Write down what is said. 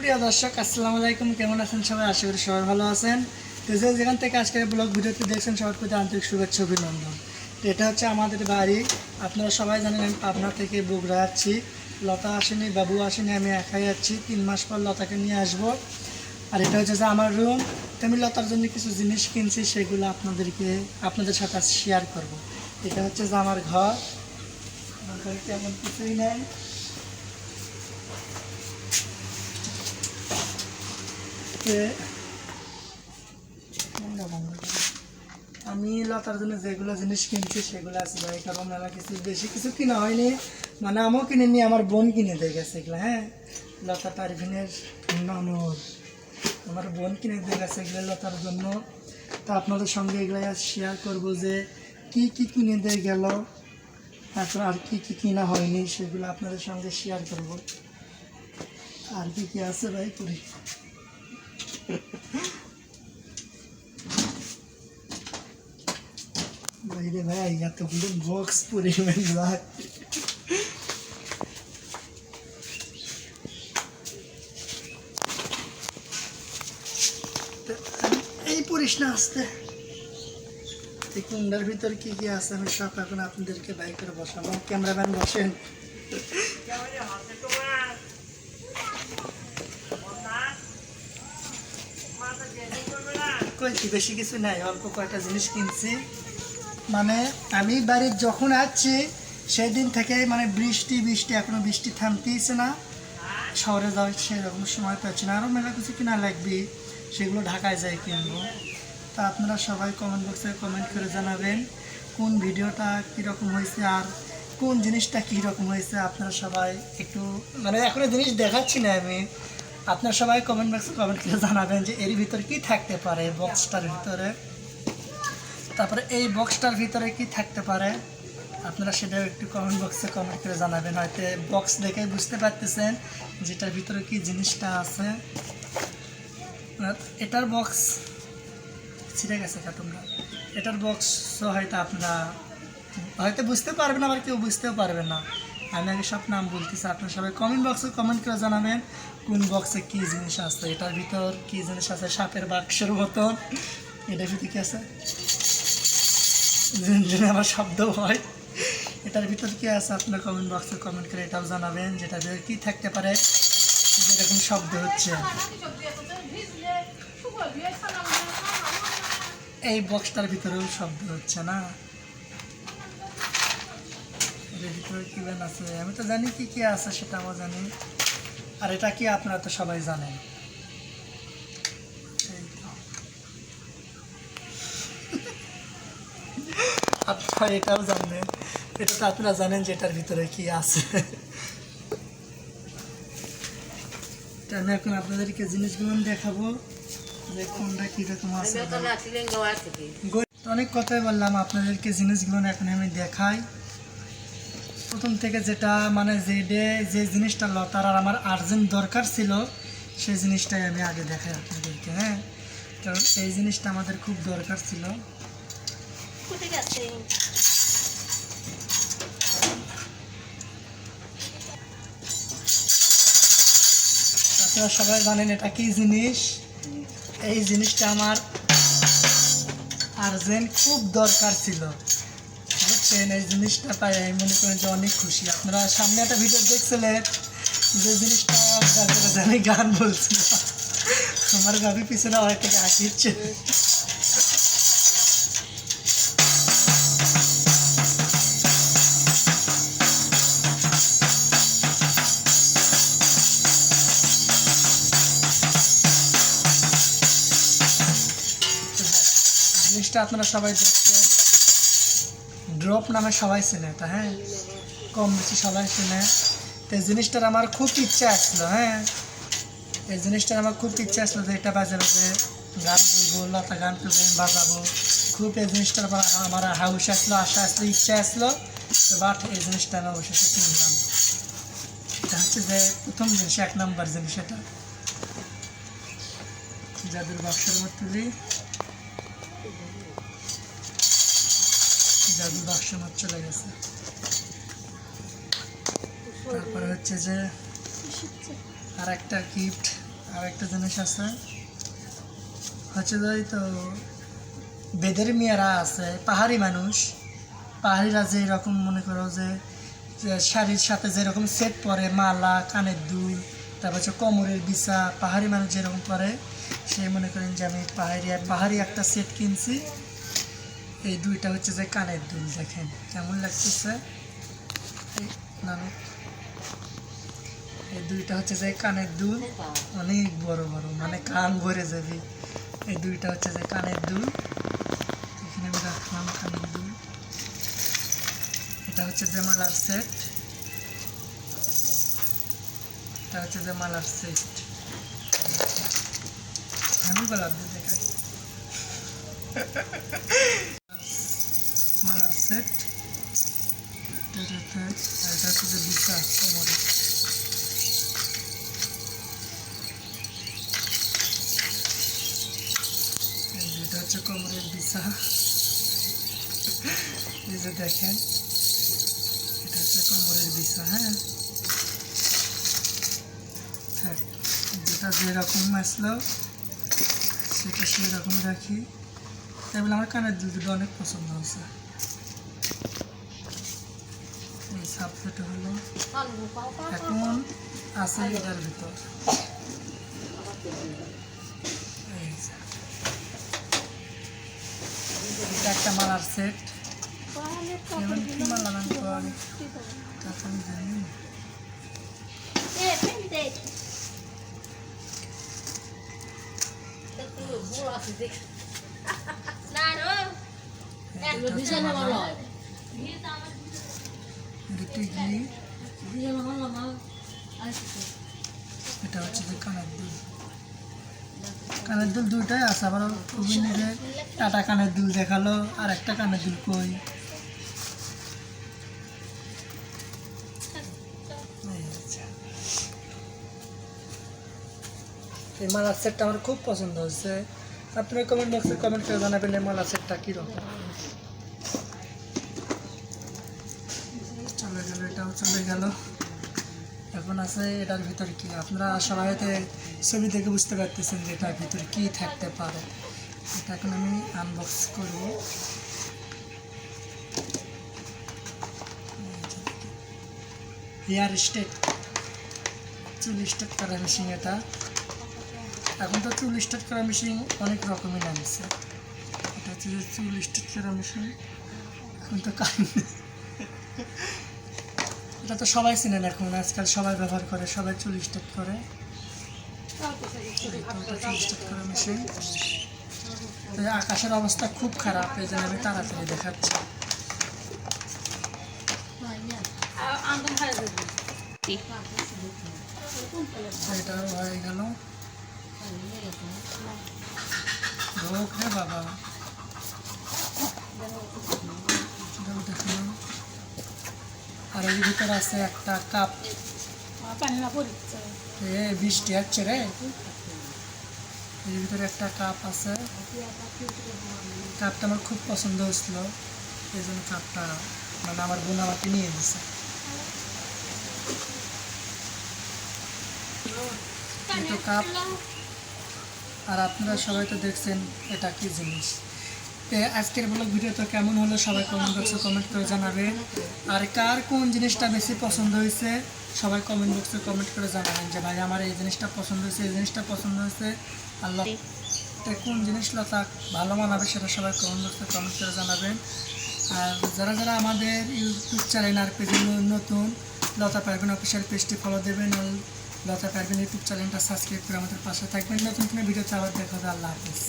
প্রিয় দর্শক, আসসালামু আলাইকুম। কেমন আছেন সবাই? আশা করি সবাই ভালো আছেন। তো যে যেখান থেকে আজকের ব্লগ ভিডিওটি দেখছেন, সবার প্রতি আন্তরিক শুভেচ্ছা, অভিনন্দন। তো এটা হচ্ছে আমাদের বাড়ি। আপনারা সবাই জানেন, আমি পাবনা থেকে বগুড়া যাচ্ছি। লতা আসেনি, বাবু আসেনি, আমি একাই যাচ্ছি। তিন মাস পর লতাকে নিয়ে আসব। আর এটা হচ্ছে যে আমার রুম তো আমি লতার জন্য কিছু জিনিস কিনছি, সেগুলো আপনাদেরকে, আপনাদের সাথে শেয়ার করব। এটা হচ্ছে যে আমার ঘর। আমার ঘরে তেমন কিছুই নেই। আমি লতার জন্য যেগুলো জিনিস কিনছি সেগুলো আছে ভাই কারণ মেলা কিছু বেশি কিছু কিনা হয়নি। মানে আমিও কিনে নি আমার বোন কিনে দিয়ে গেছে এগুলো হ্যাঁ? লতা তারভিনের ননদ আমার বোন কিনে দিয়ে গেছে এগুলো লতার জন্য। তা আপনাদের সঙ্গে এগুলো শেয়ার করব যে কি কি কিনে দিয়ে গেল তারপর আর কি কি কিনা হয়নি সেগুলো আপনাদের সঙ্গে শেয়ার করব। আর কি কি আছে ভাই করি বাইরে ভাই এতগুলো বক্স পরিমাণ ভাই তো আমি- এই পড়িস না আসতে এই কুন্ডার ভিতর কি কি আছে আমি সব এখন আপনাদেরকে বাই করে বসাবো ক্যামেরাম্যান বসেন কি বেশি কিছু নাই, অল্প কয়েকটা জিনিস কিনছি। মানে আমি বাড়ির যখন আসছি সেই দিন থেকে মানে বৃষ্টি বৃষ্টি, এখনও বৃষ্টি থামতেইছে না। শহরে যাওয়ার সেরকম সময় পাচ্ছি না। আরও মেলা কিছু কিনা লাগবে, সেগুলো ঢাকায় যাই কিনবো। তা আপনারা সবাই কমেন্ট বক্সে কমেন্ট করে জানাবেন, কোন ভিডিওটা কীরকম হয়েছে আর কোন জিনিসটা কীরকম হয়েছে আপনারা সবাই একটু মানে এখন জিনিস দেখাচ্ছি না আমি। আপনারা সবাই কমেন্ট বক্সে কমেন্ট করে জানাবেন যে এর ভিতরে কি থাকতে পারে বক্সটার ভিতরে। তারপরে এই বক্সটার ভিতরে কি থাকতে পারে? আপনারা সেটাও একটু কমেন্ট বক্সে কমেন্ট করে জানাবেন। হয়তো বক্স দেখে বুঝতে পারতেছেন যেটার ভিতরে কি জিনিসটা আছে। এটার বক্স ছিঁড়ে গেছে কার্টুনটা এটার বক্স হয়তো আপনারা হয়তো বুঝতে পারবেন, আবার কেউ বুঝতেও পারবেন না। আমি আগে সব নাম বলতেছি, আপনারা সবাই কমেন্ট বক্সে কমেন্ট করে জানাবেন কোন বক্সে কী জিনিস আছে। এটার ভিতর কী জিনিস আছে? সাপের বাক্সের মতন। এটার ভিতরে কী আছে? আমার শব্দ হয়। এটার ভিতর কি আছে? আপনার কমেন্ট বক্সে কমেন্ট করে এটাও জানাবেন, যেটা ভিতরে কি থাকতে পারে, যেরকম শব্দ হচ্ছে। এই বক্সটার ভিতরেও শব্দ হচ্ছে না। এটার ভিতরে কি আছে আমি তো জানি কি কি আছে সেটা আমার জানি। আর এটা কি আপনারা তো সবাই জানেন। আপনারা এটাও জানবেন এটা তো আপনারা জানেন যে এটার ভিতরে কি আছে। আমি এখন আপনাদেরকে জিনিসগুলো দেখাবো যে কোনটা কীরকম আছে। অনেক কথাই বললাম আপনাদেরকে জিনিসগুলো এখন আমি দেখাই। প্রথম থেকে যেটা মানে যে ডে যে জিনিসটা লতার আর আমার আর্জেন্ট দরকার ছিল সেই জিনিসটাই আমি আগে দেখাই আপনাদেরকে হ্যাঁ? কারণ এই জিনিসটা আমাদের খুব দরকার ছিল। আপনারা সবাই জানেন এটা কি জিনিস? এই জিনিসটা আমার আর্জেন্ট খুব দরকার ছিল। বুঝছেন এই জিনিসটা পাই, আমি মনে করি যে অনেক খুশি। আপনারা সামনে একটা ভিডিও দেখছিলেন যে জিনিসটা আমি গান বলছিলাম আমার গাবি পিছনে অনেক থেকে হাসিচ্ছে জিনিসটা আপনারা সবাই দেখছেন ড্রপ নামে সবাই চেনে এটা হ্যাঁ? কম বেশি সবাই চেনে। তো এই জিনিসটার আমার খুব ইচ্ছা আসলো হ্যাঁ? এই জিনিসটার আমার খুব ইচ্ছা আসলো যে এটা বাজে বাজে গান বলব, লতা গান করব, বাজাবো। খুব এই জিনিসটার আমার আমার হাউস আসলো, আশা আসলো, ইচ্ছা আসলো। তো বাট এই জিনিসটা আমি অবশেষে কিনলাম। এটা হচ্ছে যে প্রথম জিনিস, এক নম্বর জিনিস এটা। যাদের বাক্সের মধ্যে জাদু বাক্স মাছ চলে গেছে। তারপরে হচ্ছে যে আর একটা গিফট আর একটা জিনিস আছে। হচ্ছে যে তো বেদের মেয়েরা আছে, পাহাড়ি মানুষ। পাহাড়িরা যে এরকম মনে করো যে যে শাড়ির সাথে যেরকম সেট পরে মালা, কানের দুল, তারপর হচ্ছে কোমরের বিছা, পাহাড়ি মানুষ যেরকম পরে, সে মনে করেন যে আমি পাহাড়ি পাহাড়ি একটা সেট কিনছি। এই দুইটা হচ্ছে যে কানের দুল, দেখেন। কেমন লাগতেছে? এই দুইটা হচ্ছে যে কানের দুল। অনেক বড় বড় মানে কান ভরে যাবে। এই দুইটা হচ্ছে যে কানের দুল। এখানে আমি রাখলাম কানের দুল। এটা হচ্ছে যে মালার সেট। এটা হচ্ছে যে মালার সেট। আমি গোলাপ দিয়ে দেখাই। যে এটা কোমরের বিছা এই যে দেখেন এটা হচ্ছে কোমরের বিছা হ্যাঁ থাক যেটা যেরকম আসলো, সেটা সেই রকম রাখি। তাই বলে আমার কানের দুল অনেক পছন্দ হয়েছে। সাবজেক্ট হলো এখন আছে এটার ভিতর। এটা একটা মালার সেট এবার কি মালা নাম আমি? তা তো আমি জানি না। কানের দুল। দুইটাই আছে, আবার নিজে টাটা কানের দুল দেখাল আর একটা কানের দুল কই? এই হচ্ছে। এই মালার সেটটা আমার খুব পছন্দ হয়েছে। আপনারা কমেন্ট বক্সে কমেন্ট করে জানাবেন এই মালার সেটটা কীরকম। এটাও চলে গেল। এখন আছে এটার ভিতরে কি? আপনারা সবাই হয়তো ছবি দেখে বুঝতে পারতেছেন যে এটার ভিতরে কি থাকতে পারে। এটা এখন আমি আনবক্স করব। হেয়ার স্টেট চুল স্টেট করা মেশিন এটা। এখন তো চুল স্টেট করা মেশিন অনেক রকমের নামছে। এটা হচ্ছে চুল স্টেট করা মেশিন এখন তো কান এটা তো সবাই চেনেন এখন, আজকাল সবাই ব্যবহার করে, সবাই চুল স্টেট করে। আকাশের অবস্থা খুব খারাপ, এই জন্য আমি তাড়াতাড়ি দেখাচ্ছি। এটা হয়ে বাবা। এটাও আর এর ভিতরে আছে একটা কাপ। এ, বৃষ্টি হচ্ছে রে। এর ভিতরে একটা কাপ আছে। কাপটা আমার খুব পছন্দ হয়েছিল। এই জন্য কাপটা মানে আমার বোন আমাকে নিয়ে দিছে কাপ। আর আপনারা সবাই তো দেখছেন এটা কি জিনিস। আজকের ব্লগ ভিডিওটা কেমন হলো সবাই কমেন্ট বক্সে কমেন্ট করে জানাবেন। আর কার কোন জিনিসটা বেশি পছন্দ হয়েছে, সবাই কমেন্ট বক্সে কমেন্ট করে জানাবেন যে, ভাই, আমার এই জিনিসটা পছন্দ হয়েছে, এই জিনিসটা পছন্দ হয়েছে। আল্লাহ তো কোন জিনিস লতা ভালো মানাবে সেটা সবাই কমেন্ট বক্সে কমেন্ট করে জানাবেন। আর যারা যারা আমাদের ইউটিউব চ্যানেল আর পেজে নতুন, লতা পারবেন অফিসিয়াল পেজটি ফলো দেবেন আর লতা পারবেন ইউটিউব চ্যানেলটা সাবস্ক্রাইব করে আমাদের পাশে থাকবেন। নতুন কোনো ভিডিও আবার দেখা হবে। আল্লাহ হাফিজ।